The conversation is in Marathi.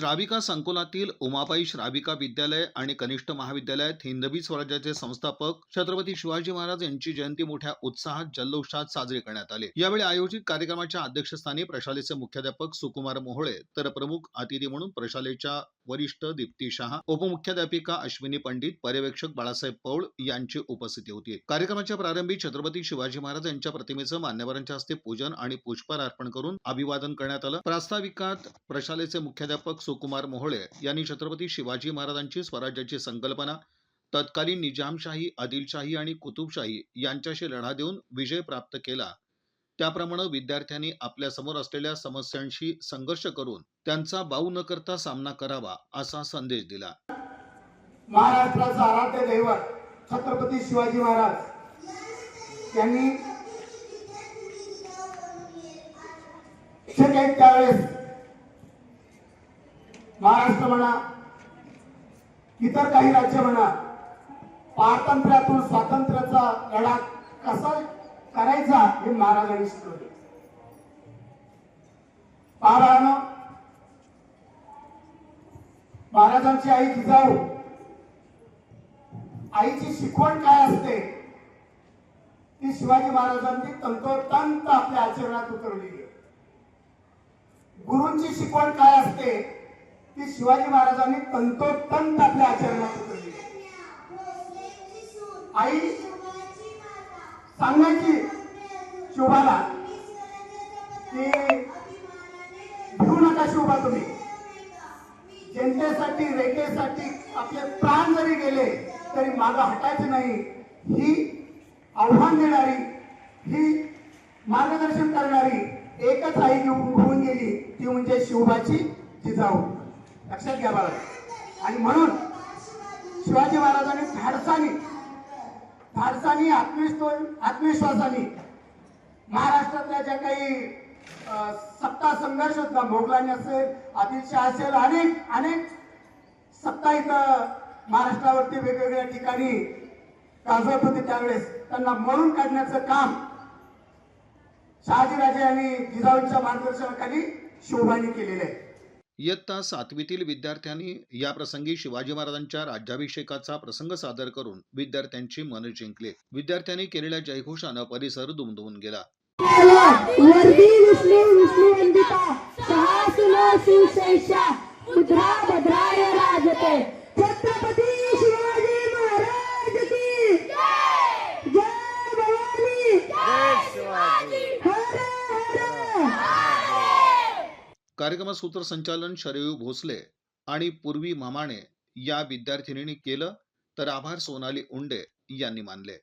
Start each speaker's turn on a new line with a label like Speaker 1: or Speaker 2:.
Speaker 1: श्राविका संकुलातील उमाबाई श्राविका विद्यालय आणि कनिष्ठ महाविद्यालयात हिंदवी स्वराज्याचे संस्थापक छत्रपती शिवाजी महाराज यांची जयंती मोठ्या उत्साहात जल्लोषात साजरी करण्यात आली. यावेळी आयोजित कार्यक्रमाच्या अध्यक्षस्थानी प्रशालेचे मुख्याध्यापक सुकुमार मोहोळे तर प्रमुख अतिथी म्हणून प्रशालेच्या वरिष्ठ दीप्ती शहा उपमुख्याध्यापिका अश्विनी पंडित पर्यवेक्षक बाळासाहेब पौळ यांची उपस्थिती होती. कार्यक्रमाच्या प्रारंभी छत्रपती शिवाजी महाराज यांच्या प्रतिमेचं मान्यवरांच्या हस्ते पूजन आणि पुष्पहार अर्पण करून अभिवादन करण्यात आलं. प्रास्ताविकात प्रशालेचे मुख्याध्यापक सुकुमार मोहोळे यांनी छत्रपती शिवाजी महाराजांची स्वराज्याची संकल्पना तत्कालीन निजामशाही आदिलशाही आणि कुतुबशाही यांच्याशी लढा देऊन विजय प्राप्त केला. त्याप्रमाणे विद्यार्थ्यांनी आपल्यासमोर असलेल्या समस्यांशी संघर्ष करून त्यांचा बाऊ न करता सामना करावा असा संदेश दिला.
Speaker 2: महाराष्ट्राचा आराध्य दैवत छत्रपती शिवाजी महाराज यांनी त्यावेळेस महाराष्ट्र म्हणा इतर काही राज्य म्हणा पारतंत्र्यातून स्वातंत्र्याचा लढा कसा करायचा हे महाराजांनी शिकवले. महाराजांना महाराजांची आई जिजाऊ आईची शिकवण काय असते ती शिवाजी महाराजांनी तंतोतंत आपल्या आचरणात उतरवलेली आहे. गुरूंची शिकवण काय असते ती शिवाजी महाराजांनी तंतोतंत आपल्या आचरणात उतरलेली आई सांगायची शिवबाला की भिवू नका शिवबा तुम्ही. जनतेसाठी रेखेसाठी आपले प्राण जरी गेले तरी मागं हटायचे नाही. ही आव्हान देणारी ही मार्गदर्शन करणारी एकच आई घेऊन होऊन गेली ती म्हणजे शिवबाची जिजाऊ. लक्षात घ्या बाळा. आणि म्हणून शिवाजी महाराजांनी धाडसानी धाडसानी आत्मविश्व आत्मविश्वासाने महाराष्ट्रातल्या ज्या काही सत्ता संघर्ष होता मोगलांनी असेल आदिलशाह असेल अनेक अनेक सत्ता इथं महाराष्ट्रावरती वेगवेगळ्या ठिकाणी गाजवत होते त्यावेळेस. त्यांना मळून काढण्याचं काम शहाजीराजे आणि जिजाऊंच्या मार्गदर्शनाखाली शोभाने केलेलं आहे.
Speaker 1: इयत्ता सातवीतील विद्यार्थ्यांनी या प्रसंगी शिवाजी महाराजांच्या राज्याभिषेकाचा प्रसंग सादर करून विद्यार्थ्यांची मन जिंकले. विद्यार्थ्यांनी केलेल्या जयघोषानं परिसर दुमदुमून गेला.
Speaker 3: विष्णू विष्णू मुद्रा
Speaker 1: कार्यक्रमात सूत्रसंचालन शरयू भोसले आणि पूर्वी मामाणे या विद्यार्थिनींनी केलं तर आभार सोनाली उंडे यांनी मानले.